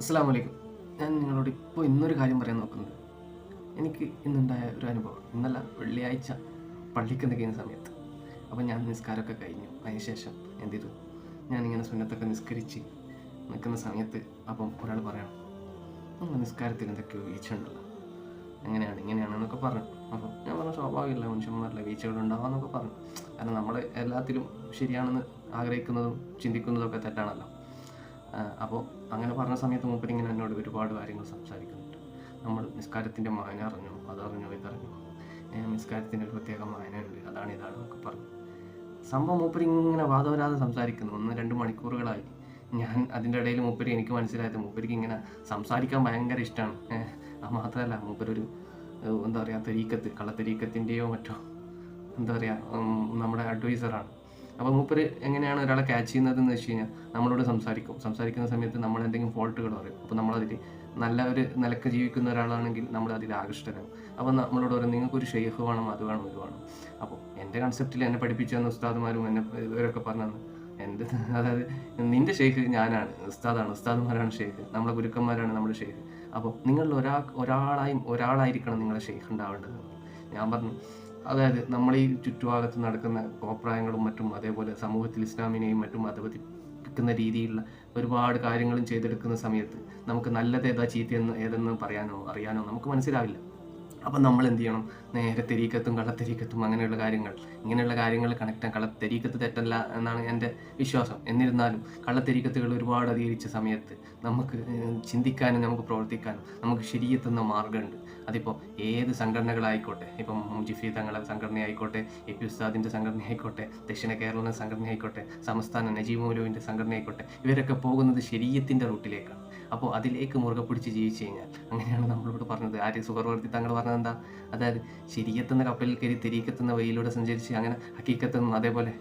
അസ്സാം വലൈക്കും ഞാൻ നിങ്ങളോട് ഇപ്പോൾ ഇന്നൊരു കാര്യം പറയാൻ നോക്കുന്നത്. എനിക്ക് ഇന്നുണ്ടായ ഒരു അനുഭവം. ഇന്നല്ല വെള്ളിയാഴ്ച പള്ളിക്ക് നിൽക്കുന്ന സമയത്ത്. അപ്പോൾ ഞാൻ നിസ്കാരമൊക്കെ കഴിഞ്ഞു. അതിനുശേഷം എന്ത് ചെയ്തു? ഞാനിങ്ങനെ സുന്നത്തൊക്കെ നിസ്കരിച്ച് നിൽക്കുന്ന സമയത്ത് അപ്പം ഒരാൾ പറയണം നമ്മൾ നിസ്കാരത്തിൽ എന്തൊക്കെയോ വീഴ്ച ഉണ്ടല്ലോ എങ്ങനെയാണ്? ഇങ്ങനെയാണ് എന്നൊക്കെ പറഞ്ഞു. അപ്പോൾ ഞാൻ പറഞ്ഞു സ്വാഭാവികമല്ല മനുഷ്യന്മാരിലെ വീഴ്ചകൾ ഉണ്ടാവാന്നൊക്കെ പറഞ്ഞു. കാരണം നമ്മൾ എല്ലാത്തിലും ശരിയാണെന്ന് ആഗ്രഹിക്കുന്നതും ചിന്തിക്കുന്നതും ഒക്കെ തെറ്റാണല്ലോ. അപ്പോൾ അങ്ങനെ പറഞ്ഞ സമയത്ത് മൂപ്പരിങ്ങനെ എന്നോട് ഒരുപാട് കാര്യങ്ങൾ സംസാരിക്കുന്നുണ്ട്. നമ്മൾ നിസ്കാരത്തിന്റെ മായന അറിഞ്ഞു? അതറിഞ്ഞു ഇതറിഞ്ഞു നിസ്കാരത്തിന്റെ ഒരു പ്രത്യേക മായനയുണ്ട്. അതാണ് ഇതാണ് ഒക്കെ പറഞ്ഞു. സംഭവം മൂപ്പര് ഇങ്ങനെ സംസാരിക്കുന്നു. ഒന്ന് രണ്ട് മണിക്കൂറുകളായി. ഞാൻ അതിന്റെ ഇടയിൽ മൂപ്പര് എനിക്ക് മനസ്സിലായത് മൂപ്പരിക്ക് ഇങ്ങനെ സംസാരിക്കാൻ ഭയങ്കര ഇഷ്ടമാണ് അത് മാത്രമല്ല മൂപ്പരൊരു എന്താ പറയുക തെരീക്കത്ത് കള്ളത്തെരീക്കത്തിന്റെയോ മറ്റോ എന്താ പറയുക നമ്മുടെ അഡ്വൈസറാണ് അപ്പോൾ മൂപ്പര് എങ്ങനെയാണ് ഒരാളെ ക്യാച്ച് ചെയ്യുന്നതെന്ന് വെച്ച് കഴിഞ്ഞാൽ നമ്മളോട് സംസാരിക്കും. സംസാരിക്കുന്ന സമയത്ത് നമ്മൾ എന്തെങ്കിലും ഫോൾട്ടുകൾ പറയും. അപ്പോൾ നമ്മളതിൽ നല്ല ഒരു നിലയ്ക്ക് ജീവിക്കുന്ന ഒരാളാണെങ്കിൽ നമ്മൾ അതിൽ ആകൃഷ്ടരാകും. അപ്പോൾ നമ്മളോട് പറയും നിങ്ങൾക്കൊരു ഷെയ്ഫ് വേണം അത് വേണം ഇത് വേണം. അപ്പോൾ എന്റെ കൺസെപ്റ്റിൽ എന്നെ പഠിപ്പിച്ച ഉസ്താദുമാരും എന്നെ ഇവരൊക്കെ പറഞ്ഞു എന്റെ അതായത് നിന്റെ ഷെയ്ഖ് ഞാനാണ്. ഉസ്താദാണ്. ഉസ്താദുമാരാണ് ഷെയ്ഖ്. നമ്മളെ ഗുരുക്കന്മാരാണ് നമ്മുടെ ഷെയ്ഖ്. അപ്പോൾ നിങ്ങളിൽ ഒരാൾ ഒരാളായും ഒരാളായിരിക്കണം നിങ്ങളെ ഷെയ്ഖ് ഉണ്ടാവേണ്ടത്. ഞാൻ പറഞ്ഞു അതായത് നമ്മൾ ഈ ചുറ്റുഭാഗത്ത് നടക്കുന്ന കോപ്രായങ്ങളും മറ്റും അതേപോലെ സമൂഹത്തിൽ ഇസ്ലാമിനെയും മറ്റും അധപതിപ്പിക്കുന്ന രീതിയിലുള്ള ഒരുപാട് കാര്യങ്ങളും ചെയ്തെടുക്കുന്ന സമയത്ത് നമുക്ക് നല്ലത് ഏതാ ചീത്തയെന്ന് ഏതെന്ന് പറയാനോ അറിയാനോ നമുക്ക് മനസ്സിലാവില്ല. അപ്പം നമ്മൾ എന്ത് ചെയ്യണം നേരെ തെരീക്കത്തും കള്ളത്തെരീക്കത്തും അങ്ങനെയുള്ള കാര്യങ്ങൾ. ഇങ്ങനെയുള്ള കാര്യങ്ങൾ കണക്ട് കള്ളത്തെരീക്കത്ത് തെറ്റല്ല എന്നാണ് എന്റെ വിശ്വാസം. എന്നിരുന്നാലും കള്ളത്തെരീക്കത്തുകൾ ഒരുപാട് അധികരിച്ച സമയത്ത് നമുക്ക് ചിന്തിക്കാനും നമുക്ക് പ്രവർത്തിക്കാനും നമുക്ക് ശരിയെത്തുന്ന മാർഗമുണ്ട്. അതിപ്പോൾ ഏത് സംഘടനകളായിക്കോട്ടെ ഇപ്പം മുജിഫി തങ്ങളെ സംഘടനയായിക്കോട്ടെ എ പി ഉസ്താദിന്റെ സംഘടന ആയിക്കോട്ടെ ദക്ഷിണ കേരള സംഘടനയായിക്കോട്ടെ സംസ്ഥാന നജീബ് മൗലുവിന്റെ സംഘടന ആയിക്കോട്ടെ ഇവരൊക്കെ പോകുന്നത് ശരീരത്തിന്റെ റൂട്ടിലേക്കാണ്. അപ്പോൾ അതിലേക്ക് മുറുകെ പിടിച്ച് ജീവിച്ചു കഴിഞ്ഞാൽ അങ്ങനെയാണ് നമ്മളോട് പറഞ്ഞത്. ആര്യ സുഹർവർത്തി തങ്ങൾ പറഞ്ഞത് എന്താ? അതായത് ശരിയെത്തുന്ന കപ്പലിൽ കയറി തിരികെത്തുന്ന വഴിയിലൂടെ സഞ്ചരിച്ച് അങ്ങനെ ഹക്കീക്കത്തും അതേപോലെ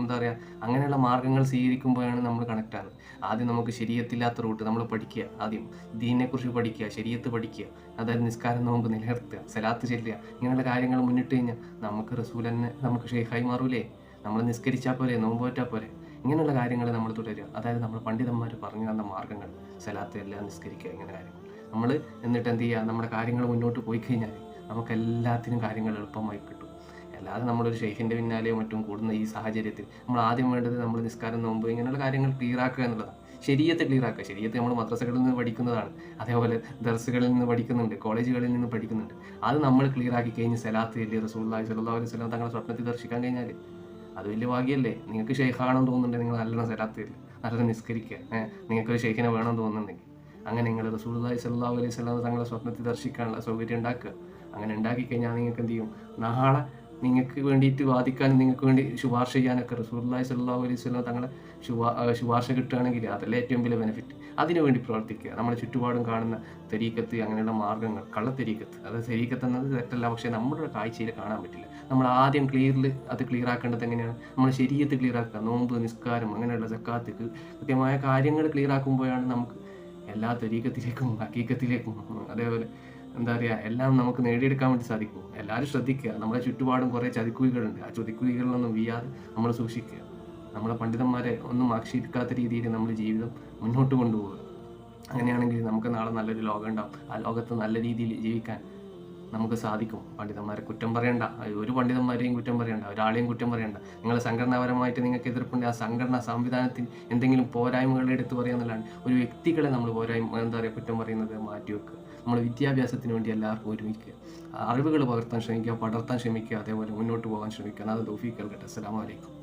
എന്താ പറയുക അങ്ങനെയുള്ള മാർഗങ്ങൾ സ്വീകരിക്കുമ്പോഴാണ് നമ്മൾ കണക്ട് ആകുന്നത് ആദ്യം നമുക്ക് ശരീരത്തില്ലാത്ത റൂട്ട് നമ്മൾ പഠിക്കുക. ആദ്യം ദീനിനെക്കുറിച്ച് പഠിക്കുക ശരീരത്ത് പഠിക്കുക. അതായത് നിസ്കാരം നോമ്പ് നിലനിർത്തുക സലാത്ത് ചെല്ലുക ഇങ്ങനെയുള്ള കാര്യങ്ങൾ മുന്നിട്ട് കഴിഞ്ഞാൽ നമുക്ക് റസൂൽ തന്നെ നമുക്ക് ഷെയ്ഖായി മാറൂലേ? നമ്മൾ നിസ്കരിച്ചാൽ പോലെ നോമ്പ് പോറ്റാൽ പോരെ? ഇങ്ങനെയുള്ള കാര്യങ്ങൾ നമ്മൾ തുടരുക. അതായത് നമ്മൾ പണ്ഡിതന്മാർ പറഞ്ഞു തന്ന മാർഗങ്ങൾ സലാത്ത് നിസ്കരിക്കുക ഇങ്ങനെ കാര്യങ്ങൾ. നമ്മൾ എന്നിട്ട് എന്ത് ചെയ്യുക? നമ്മുടെ കാര്യങ്ങൾ മുന്നോട്ട് പോയി കഴിഞ്ഞാൽ നമുക്ക് എല്ലാത്തിനും കാര്യങ്ങൾ എളുപ്പമായി കിട്ടും. അല്ലാതെ നമ്മളൊരു ഷെയ്ഖിന്റെ പിന്നാലെയോ മറ്റും കൂടുന്ന ഈ സാഹചര്യത്തിൽ നമ്മൾ ആദ്യം വേണ്ടത് നമ്മൾ നിസ്കാരം നോമ്പ് ഇങ്ങനെയുള്ള കാര്യങ്ങൾ ക്ലിയർ ആക്കുക എന്നുള്ളതാണ്. ശരീരത്തെ ക്ലിയർ ആക്കുക. ശരീരത്തെ നമ്മൾ മദ്രസകളിൽ നിന്ന് പഠിക്കുന്നതാണ്. അതേപോലെ ദർസുകളിൽ നിന്ന് പഠിക്കുന്നുണ്ട് കോളേജുകളിൽ നിന്ന് പഠിക്കുന്നുണ്ട്. അത് നമ്മൾ ക്ലിയർ ആക്കി കഴിഞ്ഞ് സലാത്ത് വലിയ റസൂള്ളി സല്ലാ അലൈഹി സ്വലം തങ്ങളുടെ സ്വപ്നത്തിൽ ദർശിക്കാൻ കഴിഞ്ഞാൽ അത് വലിയ ഭാഗ്യമല്ലേ നിങ്ങൾക്ക് ഷെയ്ഖാണെന്ന് തോന്നുന്നുണ്ടെങ്കിൽ നിങ്ങൾ നല്ലോണം സലാത്ത് തരില്ല നല്ലോണം നിസ്കരിക്കുക. നിങ്ങൾക്കൊരു ഷെയ്ഖിനെ വേണമെന്ന് തോന്നുന്നുണ്ടെങ്കിൽ. അങ്ങനെ നിങ്ങൾ റസൂള്ളി സല്ലാ അലൈഹി സ്വലാം തങ്ങളെ സ്വപ്നത്തിൽ ദർശിക്കാനുള്ള സൗകര്യം ഉണ്ടാക്കുക. അങ്ങനെ ഉണ്ടാക്കി കഴിഞ്ഞാൽ നിങ്ങൾക്ക് എന്ത് ചെയ്യും? നാളെ നിങ്ങൾക്ക് വേണ്ടിയിട്ട് വാദിക്കാനും നിങ്ങൾക്ക് വേണ്ടി ശുപാർശ ചെയ്യാനൊക്കെ റസൂർലായി സല്ലാഹു അലൈഹി സ്വലം തങ്ങളെ ശുപാ ശുപാർശ കിട്ടുകയാണെങ്കിൽ അതല്ലേ ഏറ്റവും വലിയ ബെനിഫിറ്റ് അതിനുവേണ്ടി പ്രവർത്തിക്കുക. നമ്മുടെ ചുറ്റുപാടും കാണുന്ന തെരീക്കത്ത് അങ്ങനെയുള്ള മാർഗങ്ങൾ കള്ളത്തെരീക്കത്ത്. അത് തെരീക്കത്ത് എന്നത് തെറ്റല്ല. പക്ഷേ നമ്മുടെ കാഴ്ചയിൽ കാണാൻ പറ്റില്ല. നമ്മൾ ആദ്യം ക്ലിയറിൽ അത് ക്ലിയർ ആക്കേണ്ടത് എങ്ങനെയാണ്? നമ്മൾ ശരീരത്ത് ക്ലിയർ ആക്കുക. നോമ്പ് നിസ്കാരം അങ്ങനെയുള്ള സക്കാത്ത് കൃത്യമായ കാര്യങ്ങൾ ക്ലിയർ ആക്കുമ്പോഴാണ് നമുക്ക് എല്ലാ തരീക്കത്തിലേക്കും ഹക്കീക്കത്തിലേക്കും അതേപോലെ എന്താ പറയുക എല്ലാം നമുക്ക് നേടിയെടുക്കാൻ വേണ്ടി സാധിക്കും. എല്ലാവരും ശ്രദ്ധിക്കുക. നമ്മുടെ ചുറ്റുപാടും കുറേ ചതിക്കുഴികളുണ്ട്. ആ ചതിക്കുഴികളിലൊന്നും വീയാതെ നമ്മൾ സൂക്ഷിക്കുക. നമ്മളെ പണ്ഡിതന്മാരെ ഒന്നും ആക്ഷേപിക്കാത്ത രീതിയിൽ നമ്മൾ ജീവിതം മുന്നോട്ട് കൊണ്ടുപോകുക അങ്ങനെയാണെങ്കിൽ നമുക്ക് നാളെ നല്ലൊരു ലോകം ഉണ്ടാവും. ആ ലോകത്ത് നല്ല രീതിയിൽ ജീവിക്കാൻ നമുക്ക് സാധിക്കും. പണ്ഡിതന്മാരെ കുറ്റം പറയണ്ട. ഒരു പണ്ഡിതന്മാരെയും കുറ്റം പറയണ്ട. ഒരാളെയും കുറ്റം പറയണ്ട. നിങ്ങൾ സംഘടനാപരമായിട്ട് നിങ്ങൾക്ക് എതിർപ്പുണ്ട്. ആ സംഘടന സംവിധാനത്തിൽ എന്തെങ്കിലും പോരായ്മകൾ എടുത്തു പറയാന്നുള്ളതാണ് ഒരു വ്യക്തികളെ നമ്മൾ പോരായ്മ എന്താ പറയുക കുറ്റം പറയുന്നത് മാറ്റിവെക്കുക നമ്മൾ വിദ്യാഭ്യാസത്തിന് വേണ്ടി എല്ലാവർക്കും ഒരുമിക്കുക. അറിവുകൾ പകർത്താൻ ശ്രമിക്കുക പടർത്താൻ ശ്രമിക്കുക അതേപോലെ മുന്നോട്ട് പോകാൻ ശ്രമിക്കുക. അത് തൗഫീഖ് നൽകട്ടെ. അസ്സലാമു അലൈക്കും.